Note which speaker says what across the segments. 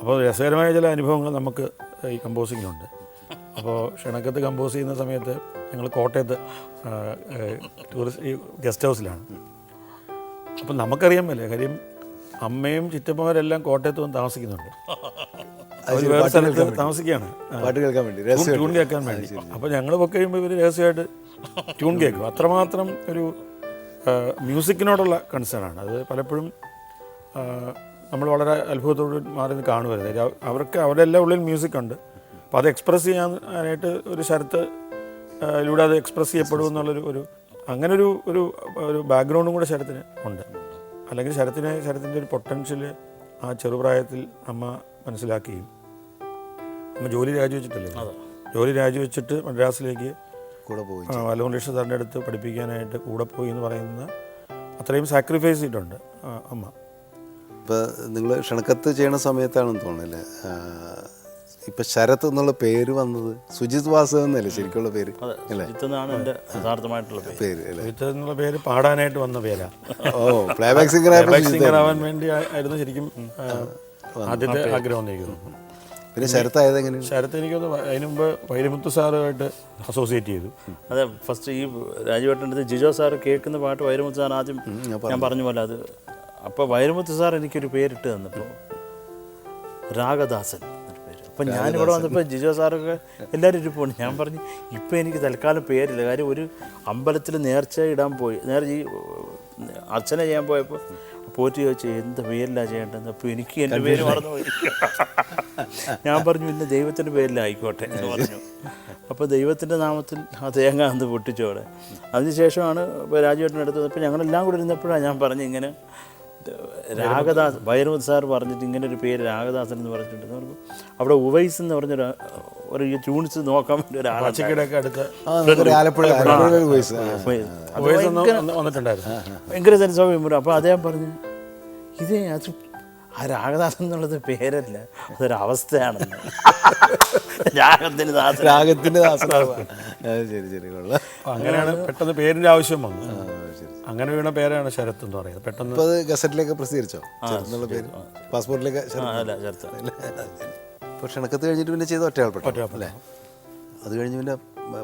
Speaker 1: അപ്പോൾ രസകരമായ ചില അനുഭവങ്ങൾ നമുക്ക് ഈ കമ്പോസിങ്ങിനുണ്ട്. അപ്പോൾ ക്ഷണക്കത്ത് കമ്പോസ് ചെയ്യുന്ന സമയത്ത് ഞങ്ങൾ കോട്ടയത്ത് ടൂറിസ്റ്റ് ഈ ഗസ്റ്റ് ഹൗസിലാണ്. അപ്പം നമുക്കറിയാൻ പറ്റില്ല കാര്യം അമ്മയും ചിറ്റപ്പന്മാരെല്ലാം കോട്ടയത്ത് വന്ന് താമസിക്കുന്നുണ്ട്. അവർ വേറെ സ്ഥലത്ത് താമസിക്കുകയാണ്.
Speaker 2: പാട്ട് കേൾക്കാൻ വേണ്ടി
Speaker 1: ട്യൂൺ കേൾക്കാൻ വേണ്ടി. അപ്പോൾ ഞങ്ങൾ പൊക്കെ കഴിയുമ്പോൾ ഇവർ രഹസ്യമായിട്ട് ട്യൂൺ കേൾക്കും. അത്രമാത്രം ഒരു മ്യൂസിക്കിനോടുള്ള കൺസേൺ ആണ്. അത് പലപ്പോഴും നമ്മൾ വളരെ അത്ഭുതത്തോട് മാറി കാണുമായിരുന്നു അവർക്ക് അവരുടെ എല്ലാ ഉള്ളിൽ മ്യൂസിക് ഉണ്ട്. അപ്പോൾ അത് എക്സ്പ്രസ് ചെയ്യാനായിട്ട് ഒരു ശരത്ത് ലൂടെ അത് എക്സ്പ്രസ് ചെയ്യപ്പെടും എന്നുള്ളൊരു ഒരു അങ്ങനെ ഒരു ഒരു ഒരു ബാക്ക്ഗ്രൗണ്ടും കൂടെ ശരത്തിന് ഉണ്ട്. അല്ലെങ്കിൽ ശരത്തിന് ശരത്തിന്റെ ഒരു പൊട്ടൻഷ്യൽ ആ ചെറുപ്രായത്തിൽ അമ്മ മനസ്സിലാക്കുകയും അമ്മ ജോലി രാജിവെച്ചിട്ടില്ലേ? ജോലി രാജിവെച്ചിട്ട് മദ്രാസിലേക്ക്
Speaker 2: കൂടെ പോയി
Speaker 1: ആ, കൃഷ്ണ സാറിന്റെ അടുത്ത് പഠിപ്പിക്കാനായിട്ട് കൂടെ പോയി എന്ന് പറയുന്ന അത്രയും സാക്രിഫൈസ് ചെയ്തിട്ടുണ്ട് അമ്മ.
Speaker 2: ഇപ്പം നിങ്ങൾ ക്ഷണക്കത്ത് ചെയ്യണ സമയത്താണെന്ന് തോന്നുന്നില്ലേ? ഇപ്പം ശരത് എന്നുള്ള പേര് വന്നത് സുജിത് വാസു എന്നല്ലേ ശരിക്കുള്ള പേര്?
Speaker 3: യഥാർത്ഥമായിട്ടുള്ള പേര്.
Speaker 1: സുജിത്ത് എന്നുള്ള പേര് പാടാനായിട്ട് വന്ന പേരാ.
Speaker 2: ഓ പ്ലേബാക്ക് ബാക്ക്
Speaker 1: സിംഗർ ആവാൻ വേണ്ടി ആയിരുന്നു ശരിക്കും ആദ്യത്തെ ആഗ്രഹം എന്ന് എനിക്ക് തോന്നുന്നു
Speaker 2: ആയത് എങ്ങനെയാണ്?
Speaker 1: ശരത്ത് എനിക്കൊന്ന് അതിന് മുമ്പ് വൈരമുത്ത് സാറുമായിട്ട് അസോസിയേറ്റ് ചെയ്തു.
Speaker 3: അതെ ഫസ്റ്റ് ഈ രാജുവേട്ടന്റെ ജിജോ സാർ കേൾക്കുന്ന പാട്ട് വൈരമുത്ത് സാർ ആദ്യം ഞാൻ പറഞ്ഞ പോലെ അത് അപ്പോൾ വൈരമുത്ത് സാർ എനിക്കൊരു പേരിട്ട് തന്നപ്പോൾ രാഗദാസൻ എന്നൊരു പേര്. അപ്പം ഞാനിവിടെ വന്നപ്പോൾ ജിജോ സാറൊക്കെ എല്ലാവരും ഇരിപ്പുണ്ട്. ഞാൻ പറഞ്ഞു ഇപ്പം എനിക്ക് തൽക്കാലം പേരില്ല. കാര്യം ഒരു അമ്പലത്തിൽ നേർച്ച ഇടാൻ പോയി. നേരെ ഈ അർച്ചന ചെയ്യാൻ പോയപ്പോൾ പോറ്റി ചോദിച്ചു എന്ത് പേരിലാണ് ചെയ്യേണ്ടത് അപ്പോൾ എനിക്ക് എന്റെ പേര് മറന്നുപോയി. ഞാൻ പറഞ്ഞു ഇന്ന് ദൈവത്തിന്റെ പേരിലായിക്കോട്ടെ എന്ന് പറഞ്ഞു. അപ്പോൾ ദൈവത്തിന്റെ നാമത്തിൽ ആ തേങ്ങ അന്ന് പൊട്ടിച്ചോടെ അതിനുശേഷമാണ് രാജുവേട്ടന്റെ അടുത്ത് ഞങ്ങളെല്ലാം കൂടെ ഇരുന്നപ്പോഴാണ് ഞാൻ പറഞ്ഞു ഇങ്ങനെ രാഗദാസ് ഭൈരവത് സാർ പറഞ്ഞിട്ട് ഇങ്ങനെ ഒരു പേര് രാഗദാസൻ എന്ന് പറഞ്ഞിട്ടുണ്ട്. പറഞ്ഞു അവിടെ ഉവൈസ് എന്ന് പറഞ്ഞൊരു ഒരു ട്യൂൺസ് നോക്കാൻ വേണ്ടി ഒരാളെ
Speaker 1: പച്ചക്കടയൊക്കെ അടുത്ത്
Speaker 2: ആ നമുക്കൊരു ആലപ്പുഴ ആലപ്പുഴ ഒരു വോയിസ്
Speaker 1: വോയിസ് ഒന്ന് വന്ന് വന്നിട്ടുണ്ടായിരുന്നു.
Speaker 3: ഭയങ്കര ജനസ്വാമ്യം അപ്പൊ അപ്പോൾ അദ്ദേഹം പറഞ്ഞു ഇതേ അത് ആ രാഗദാസൻ എന്നുള്ളത് പേരല്ല അതൊരു അവസ്ഥയാണെന്ന്. രാഗത്തിന് ദാസൻ
Speaker 2: രാഗത്തിന്റെ ദാസൻ ശരി ശരി കൊള്ളാം.
Speaker 1: അങ്ങനെയാണ് പെട്ടെന്ന് പേരിന്റെ ആവശ്യം വന്നു അങ്ങനെ വീണ പേരാണ് ശരത് എന്ന് പറയുന്നത്. പെട്ടെന്ന്
Speaker 2: ഇപ്പൊ അത് ഗസറ്റിലേക്ക് പ്രസിദ്ധീകരിച്ചോ? എന്നുള്ള പേര്? പാസ്പോർട്ടിലേക്ക്
Speaker 3: ശരത്ത്?
Speaker 2: ഇപ്പൊ ക്ഷണക്കത്ത് കഴിഞ്ഞിട്ട് പിന്നെ ചെയ്ത ഒറ്റയാൾ പെട്ടോ? അത് കഴിഞ്ഞ് പിന്നെ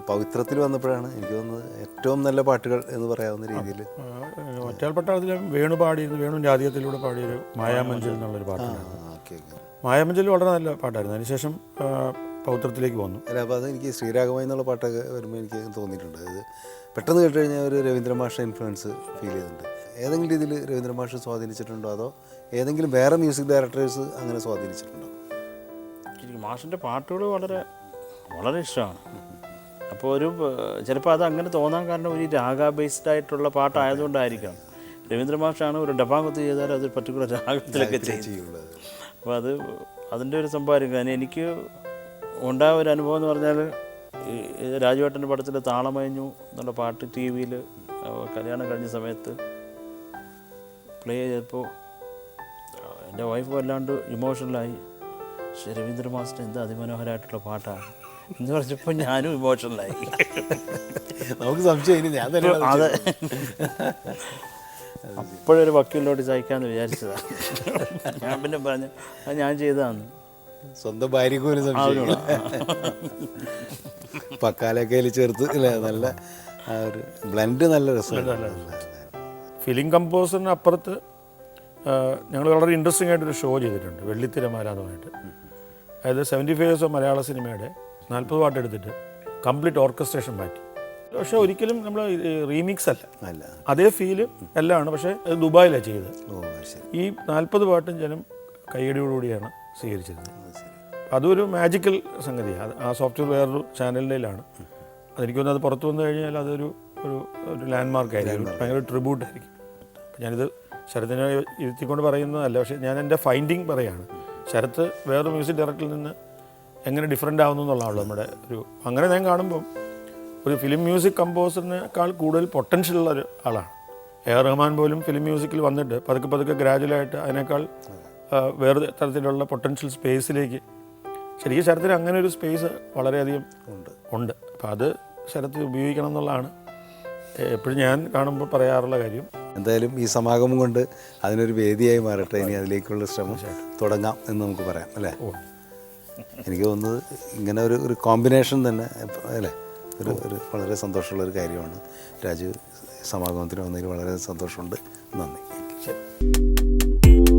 Speaker 2: പവിത്രത്തിൽ വന്നപ്പോഴാണ് എനിക്ക് തോന്നുന്നത് ഏറ്റവും നല്ല പാട്ടുകൾ എന്ന് പറയാവുന്ന രീതിയിൽ.
Speaker 1: ഒറ്റയാൾപ്പെട്ടതിൽ വേണു പാടിയിരുന്നു വേണു ജാതീയത്തിലൂടെ പാടിയൊരു മായാമഞ്ചൽ എന്നുള്ളൊരു പാട്ടാണ്
Speaker 2: ഓക്കെ ഓക്കെ.
Speaker 1: മായാമഞ്ചൽ വളരെ നല്ല പാട്ടായിരുന്നു. അതിനുശേഷം പൗത്രത്തിലേക്ക് വന്നു.
Speaker 2: അല്ല അപ്പോൾ അത് എനിക്ക് ശ്രീരാഘവ എന്നുള്ള പാട്ടൊക്കെ വരുമ്പോൾ എനിക്ക് തോന്നിയിട്ടുണ്ട്. അത് പെട്ടെന്ന് കേട്ട് കഴിഞ്ഞാൽ ഒരു രവീന്ദ്ര മാഷ ഇൻഫ്ലുവൻസ് ഫീൽ ചെയ്തിട്ടുണ്ട് ഏതെങ്കിലും രീതിയിൽ രവീന്ദ്ര മാഷ് സ്വാധീനിച്ചിട്ടുണ്ടോ? അതോ ഏതെങ്കിലും വേറെ മ്യൂസിക് ഡയറക്ടേഴ്സ് അങ്ങനെ സ്വാധീനിച്ചിട്ടുണ്ടോ?
Speaker 3: എനിക്ക് മാഷിന്റെ പാട്ടുകൾ വളരെ വളരെ ഇഷ്ടമാണ്. അപ്പോൾ ഒരു ചിലപ്പോൾ അത് അങ്ങനെ തോന്നാൻ കാരണം ഒരു രാഗ ബേസ്ഡ് ആയിട്ടുള്ള പാട്ടായതുകൊണ്ടായിരിക്കണം രവീന്ദ്ര മാഷാണ് ഒരു ഡബാങ്കുത്ത് ചെയ്താൽ അത് പർട്ടിക്കുലർ രാഗത്തിലൊക്കെ
Speaker 2: ചെയ്യുന്നത്.
Speaker 3: അപ്പോൾ അത് അതിന്റെ ഒരു സംഭവമായിരിക്കും കാരണം എനിക്ക് ഉണ്ടായ ഒരു അനുഭവം എന്ന് പറഞ്ഞാൽ രാജുവേട്ടന്റെ പടത്തിൽ താളമയഞ്ഞു എന്നുള്ള പാട്ട് ടി വിയിൽ കല്യാണം കഴിഞ്ഞ സമയത്ത് പ്ലേ ചെയ്തപ്പോൾ എന്റെ വൈഫ് വല്ലാണ്ട് ഇമോഷണലായി പക്ഷേ രവീന്ദ്ര മാസ്റ്റർ എന്ത് അതിമനോഹരമായിട്ടുള്ള പാട്ടാണ്. എന്ന് പറഞ്ഞപ്പോൾ ഞാനും ഇമോഷണലായി
Speaker 2: നമുക്ക് സംശയം ഇനി ഞാൻ തന്നെ
Speaker 3: അതെ അപ്പോഴൊരു വക്കീലിനോട് ചായ്ക്കാന്ന് വിചാരിച്ചതാണ് ഞാൻ പിന്നെ പറഞ്ഞു അത് ഞാൻ ചെയ്തതാണ്.
Speaker 2: സ്വന്തം ഭാര്യക്ക് ഒരു സംശയം പക്കാലൊക്കെ ചേർത്ത് അല്ലേ നല്ല ആ ഒരു ബ്ലെൻഡ് നല്ല രസമാണ്
Speaker 1: ഫിലിം കമ്പോസറിന് അപ്പുറത്ത് ഞങ്ങൾ വളരെ ഇൻട്രസ്റ്റിംഗ് ആയിട്ടൊരു ഷോ ചെയ്തിട്ടുണ്ട് വെള്ളിത്തിരമാരാധമായിട്ട് അതായത് സെവന്റി ഫൈവ് ഇയേഴ്സ് ഓഫ് മലയാള സിനിമയുടെ നാൽപ്പത് പാട്ട് എടുത്തിട്ട് കംപ്ലീറ്റ് ഓർക്കസ്ട്രേഷൻ മാറ്റി. പക്ഷെ ഒരിക്കലും നമ്മൾ റീമിക്സ് അല്ല.
Speaker 2: അല്ല.
Speaker 1: അതേ ഫീൽ എല്ലാമാണ്. പക്ഷേ അത് ദുബായിലാണ് ചെയ്തത്. ഈ നാൽപ്പത് പാട്ടും ജനം കൈയടിയോടുകൂടിയാണ് സ്വീകരിച്ചിരുന്നത്. അതൊരു മാജിക്കൽ സംഗതിയാണ് ആ സോഫ്റ്റ്വെയർ വേറൊരു ചാനലിലാണ് അതെനിക്ക് തോന്നുന്നത് അത് പുറത്തു വന്നു കഴിഞ്ഞാൽ അതൊരു ഒരു ഒരു ലാൻഡ് മാർക്ക് ആയിരിക്കും. ഭയങ്കര ട്രിബ്യൂട്ട് ആയിരിക്കും. ഞാനിത് ശരത്തിനെ ഇരുത്തിക്കൊണ്ട് പറയുന്നതല്ല. പക്ഷേ ഞാൻ എന്റെ ഫൈൻഡിങ് പറയാണ്. ശരത്ത് വേറൊരു മ്യൂസിക് ഡയറക്ടറിൽ നിന്ന് എങ്ങനെ ഡിഫറെന്റ് ആവുന്നു എന്നുള്ളതാണ് നമ്മുടെ ഒരു അങ്ങനെ ഞാൻ കാണുമ്പം ഒരു ഫിലിം മ്യൂസിക് കമ്പോസറിനേക്കാൾ കൂടുതൽ പൊട്ടൻഷ്യൽ ഉള്ള ഒരു ആളാണ്. എ ആർ റഹ്മാൻ പോലും ഫിലിം മ്യൂസിക്കിൽ വന്നിട്ട് പതുക്കെ പതുക്കെ ഗ്രാജുവലായിട്ട് അതിനേക്കാൾ വേറെ തരത്തിലുള്ള പൊട്ടൻഷ്യൽ സ്പേസിലേക്ക് ശരിക്കും ശരത്തിന് അങ്ങനെ ഒരു സ്പേസ് വളരെയധികം
Speaker 2: ഉണ്ട്.
Speaker 1: ഉണ്ട്. അപ്പോൾ അത് ശരത്തിൽ ഉപയോഗിക്കണം എന്നുള്ളതാണ്. എപ്പോഴും ഞാൻ കാണുമ്പോൾ പറയാറുള്ള കാര്യം.
Speaker 2: എന്തായാലും ഈ സമാഗമം കൊണ്ട് അതിനൊരു വേദിയായി മാറട്ടെ. ഇനി അതിലേക്കുള്ള ശ്രമം തുടങ്ങാം എന്ന് നമുക്ക് പറയാം അല്ലേ? എനിക്ക് തോന്നുന്നത് ഇങ്ങനെ ഒരു ഒരു കോമ്പിനേഷൻ തന്നെ അല്ലേ? ഒരു ഒരു വളരെ സന്തോഷമുള്ള ഒരു കാര്യമാണ്. രാജു സമാഗമത്തിന് വന്നതിൽ വളരെ സന്തോഷമുണ്ട്. നന്ദി.
Speaker 1: ശരി.